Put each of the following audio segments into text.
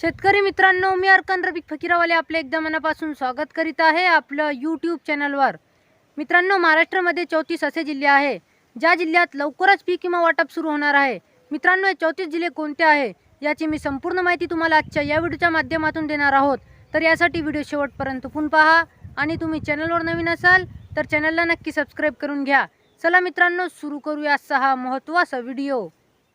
शेतकरी मित्रांनो मी अर्कन रबिक फकीरावाले आपले एकदा मनापासून स्वागत करीत आहे आपलं यूट्यूब चॅनलवर मित्रांनो महाराष्ट्रामध्ये चौतीस असे जिल्हे आहे ज्या जिल्ह्यात लवकरच पीक किंवा वाटप सुरू होणार आहे. मित्रांनो हे चौतीस जिल्हे कोणते आहे याची मी संपूर्ण माहिती तुम्हाला आजच्या या व्हिडिओच्या माध्यमातून देणार आहोत. तर यासाठी व्हिडिओ शेवटपर्यंत पुन पहा आणि तुम्ही चॅनलवर नवीन असाल तर चॅनलला नक्की सबस्क्राईब करून घ्या. चला मित्रांनो सुरू करूया सहा हा महत्त्वाचा व्हिडिओ.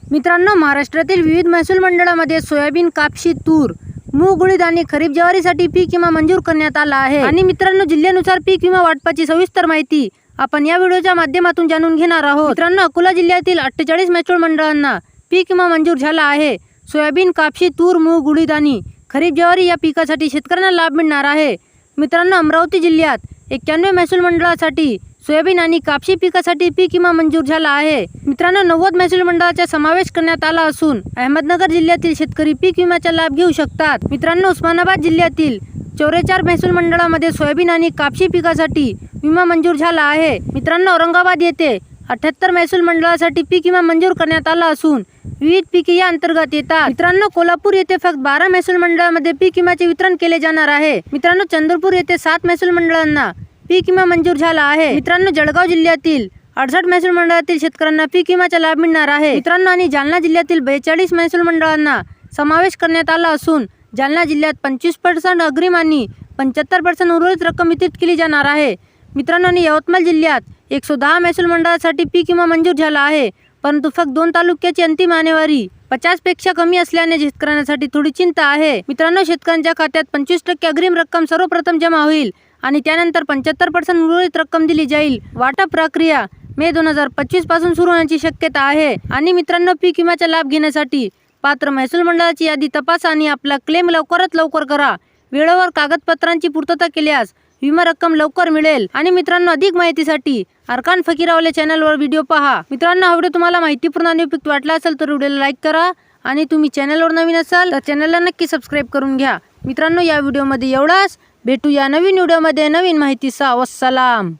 मित्रांनो महाराष्ट्रातील विविध महसूल मंडळामध्ये सोयाबीन कापशी तूर मूग उडीद आणि खरीप ज्वारीसाठी पीक विमा मंजूर करण्यात आला आहे. आणि मित्रांनो जिल्ह्यानुसार पीक विमा वाटपाची सविस्तर माहिती आपण या व्हिडिओच्या माध्यमातून जाणून घेणार आहोत. मित्रांनो अकोला जिल्ह्यातील अठ्ठेचाळीस महसूल मंडळांना पीक विमा मंजूर झाला आहे. सोयाबीन कापशी तूर मूग उडीद आणि खरीप ज्वारी या पिकासाठी शेतकऱ्यांना लाभ मिळणार आहे. मित्रांनो अमरावती जिल्ह्यात एक्क्याण्णव महसूल मंडळासाठी सोयाबीन आणि कापशी पिकासाठी पीक विमा मंजूर झाला आहे. मित्रांनो नव्वद महसूल मंडळाचा समावेश करण्यात आला असून अहमदनगर जिल्ह्यातील शेतकरी पीक विम्याचा लाभ घेऊ शकतात. मित्रांनो उस्मानाबाद जिल्ह्यातील चौरेचार महसूल मंडळामध्ये सोयाबीन आणि कापशी पिकासाठी विमा मंजूर झाला आहे. मित्रांनो औरंगाबाद येथे अठ्याहत्तर महसूल मंडळासाठी पीक विमा मंजूर करण्यात आला असून विविध पिके या अंतर्गत येतात. मित्रांनो कोल्हापूर येथे फक्त बारा महसूल मंडळामध्ये पीक विम्याचे वितरण केले जाणार आहे. मित्रांनो चंद्रपूर येथे सात महसूल मंडळांना पीक विमा मंजूर झाला आहे. मित्रांनो जळगाव जिल्ह्यातील अडसष्ट महसूल मंडळातील शेतकऱ्यांना पीक विम्याचा लाभ मिळणार आहे. मित्रांनो आणि जालना जिल्ह्यातील बेचाळीस महसूल मंडळांना समावेश करण्यात आला असून जालना जिल्ह्यात पंचवीस पर्सेंट अग्रिम आणि पंच्याहत्तर पर्सेंट उर्वरित रक्कम वितरित केली जाणार आहे. मित्रांनो आणि यवतमाळ जिल्ह्यात एकशे दहा महसूल मंडळासाठी पीक विमा मंजूर झाला आहे. परंतु फक्त दोन तालुक्याची अंतिम आणेवारी पचासपेक्षा कमी असल्याने शेतकऱ्यांसाठी थोडी चिंता आहे. मित्रांनो शेतकऱ्यांच्या खात्यात पंचवीस टक्के अग्रिम रक्कम सर्वप्रथम जमा होईल. आणि त्यानंतर पंच्याहत्तर पर्सेंट उर्वरित रक्कम दिली जाईल. वाटप प्रक्रिया मे दोन हजार पंचवीसपासून सुरू होण्याची शक्यता आहे. आणि मित्रांनो पीक विम्याचा लाभ घेण्यासाठी पात्र महसूल मंडळाची यादी तपासा आणि आपला क्लेम लवकरात लवकर करा. वेळेवर कागदपत्रांची पूर्तता केल्यास विमा रक्कम लवकर मिळेल. आणि मित्रांनो अधिक माहितीसाठी अरकान फकीरावले चॅनलवर व्हिडिओ पहा. मित्रांनो हा व्हिडिओ तुम्हाला माहितीपूर्ण आणि उपयुक्त वाटला असेल तर व्हिडिओला लाईक करा आणि तुम्ही चॅनलवर नवीन असाल तर चॅनलला नक्की सबस्क्राईब करून घ्या. मित्रांनो या व्हिडिओमध्ये एवढाच. भेटू या नवीन व्हिडिओमध्ये नवीन माहितीचा वस्सलाम